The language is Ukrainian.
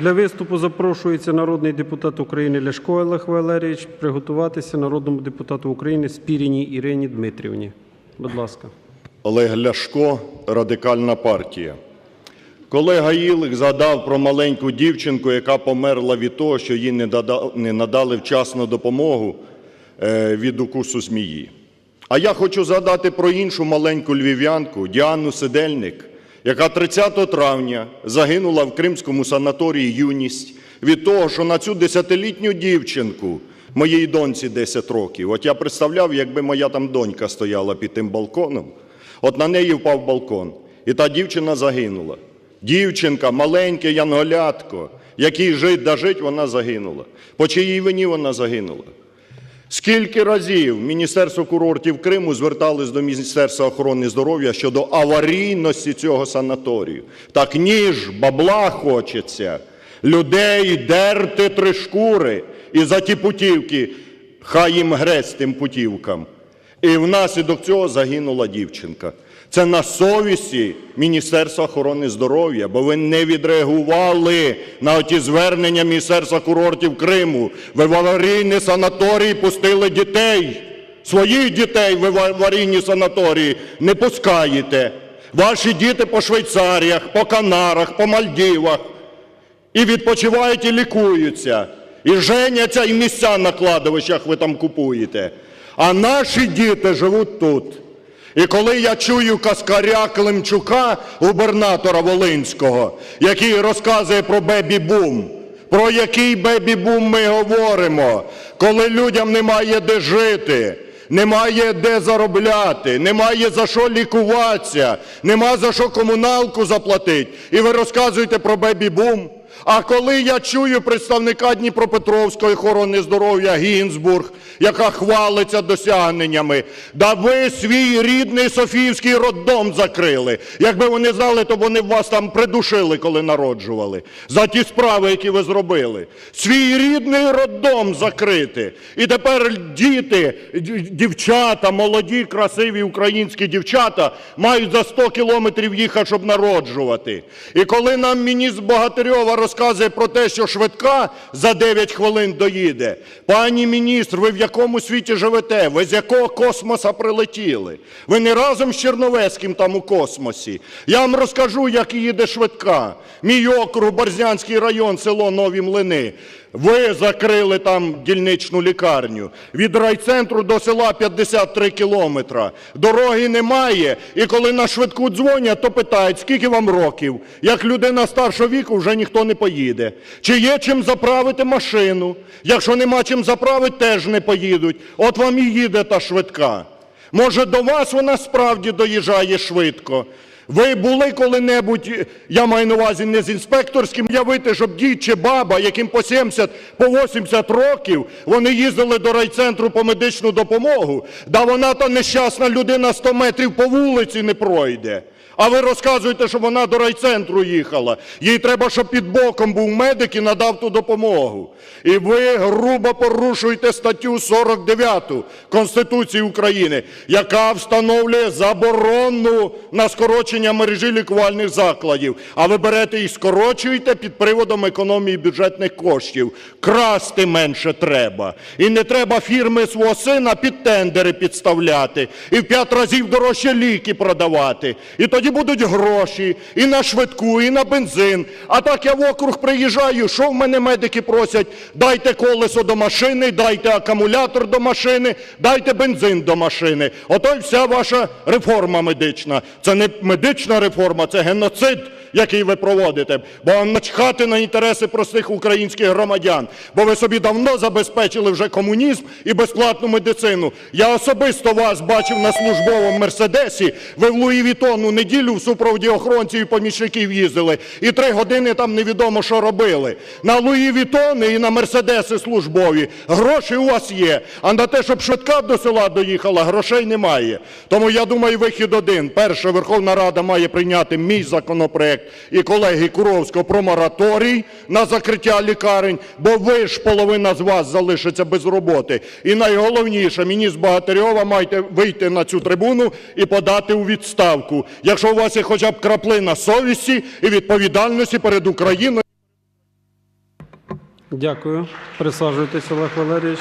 Для виступу запрошується народний депутат України Ляшко Олег Валерійович. Приготуватися народному депутату України Спіріній Ірині Дмитрівні. Будь ласка. Олег Ляшко, Радикальна партія. Колега Ілик згадав про маленьку дівчинку, яка померла від того, що їй не надали вчасно допомогу е, від укусу змії. А я хочу згадати про іншу маленьку львів'янку Діану Сидельник, яка 30 травня загинула в кримському санаторії «Юність» від того, що на цю десятилітню дівчинку, моїй доньці 10 років, от я представляв, якби моя там донька стояла під тим балконом, от на неї впав балкон, і та дівчина загинула. Дівчинка, маленьке янголятко, якій жить да жить, вона загинула. По чиїй вині вона загинула? Скільки разів Міністерство курортів Криму зверталось до Міністерства охорони здоров'я щодо аварійності цього санаторію? Так ніж, бабла хочеться, людей дерти три шкури і за ті путівки, хай їм грець тим путівкам. І внаслідок цього загинула дівчинка. Це на совісті Міністерства охорони здоров'я, бо ви не відреагували на оті звернення Міністерства курортів Криму. Ви в аварійні санаторії пустили дітей. Своїх дітей ви в аварійні санаторії не пускаєте. Ваші діти по Швейцаріях, по Канарах, по Мальдівах. І відпочивають, і лікуються. І женяться, і місця на кладовищах ви там купуєте. А наші діти живуть тут. І коли я чую каскаря Климчука, губернатора Волинського, який розказує про бебі-бум, про який бебі-бум ми говоримо, коли людям немає де жити, немає де заробляти, немає за що лікуватися, нема за що комуналку заплатити. І ви розказуєте про бебі-бум? А коли я чую представника Дніпропетровської охорони здоров'я Гінзбург, яка хвалиться досягненнями, да ви свій рідний Софіївський роддом закрили. Якби вони знали, то вони б вас там придушили, коли народжували, за ті справи, які ви зробили. Свій рідний роддом закрити. І тепер діти, дівчата, молоді, красиві українські дівчата мають за 100 кілометрів їхати, щоб народжувати. І коли нам міністр Богатирьова розказує про те, що швидка за 9 хвилин доїде, пані міністр, ви в якому світі живете? Ви з якого космоса прилетіли? Ви не разом з Черновецьким там у космосі. Я вам розкажу, як їде швидка. Мій округ, Борзнянський район, село Нові Млини. Ви закрили там дільничну лікарню. Від райцентру до села 53 кілометра. Дороги немає. І коли на швидку дзвонять, то питають, скільки вам років. Як людина старшого віку, вже ніхто не поїде. Чи є чим заправити машину? Якщо нема чим заправити, теж не поїдуть. От вам і їде та швидка. Може, до вас вона справді доїжджає швидко. Ви були коли-небудь, я маю на увазі не з інспекторським, явити, щоб дід чи баба, яким по 70, по 80 років, вони їздили до райцентру по медичну допомогу, да вона та нещасна людина 100 метрів по вулиці не пройде. А ви розказуєте, що вона до райцентру їхала. Їй треба, щоб під боком був медик і надав ту допомогу. І ви грубо порушуєте статтю 49 Конституції України, яка встановлює заборону на скорочення мережі лікувальних закладів. А ви берете і скорочуєте під приводом економії бюджетних коштів. Красти менше треба. І не треба фірми свого сина під тендери підставляти. І в п'ять разів дорожче ліки продавати. І тоді будуть гроші і на швидку, і на бензин. А так я в округ приїжджаю, що в мене медики просять? Дайте колесо до машини, дайте акумулятор до машини, дайте бензин до машини. Ото й вся ваша реформа медична. Це не медична реформа, це геноцид, який ви проводите. Бо вам начхати на інтереси простих українських громадян. Бо ви собі давно забезпечили вже комунізм і безплатну медицину. Я особисто вас бачив на службовому мерседесі. Ви в Луї Вітону неділю в супроводі охоронців і помічників їздили. І три години там невідомо, що робили. На Луї Вітони і на мерседеси службові гроші у вас є. А на те, щоб швидка до села доїхала, грошей немає. Тому я думаю, вихід один. Перше, Верховна Рада має прийняти мій законопроект і колеги Куровського про мораторій на закриття лікарень, бо ви ж половина з вас залишиться без роботи. І найголовніше, міністр Багатирьова маєте вийти на цю трибуну і подати у відставку. Якщо у вас є хоча б краплина совісті і відповідальності перед Україною. Дякую. Присаджуйтесь, Олег Валерійович.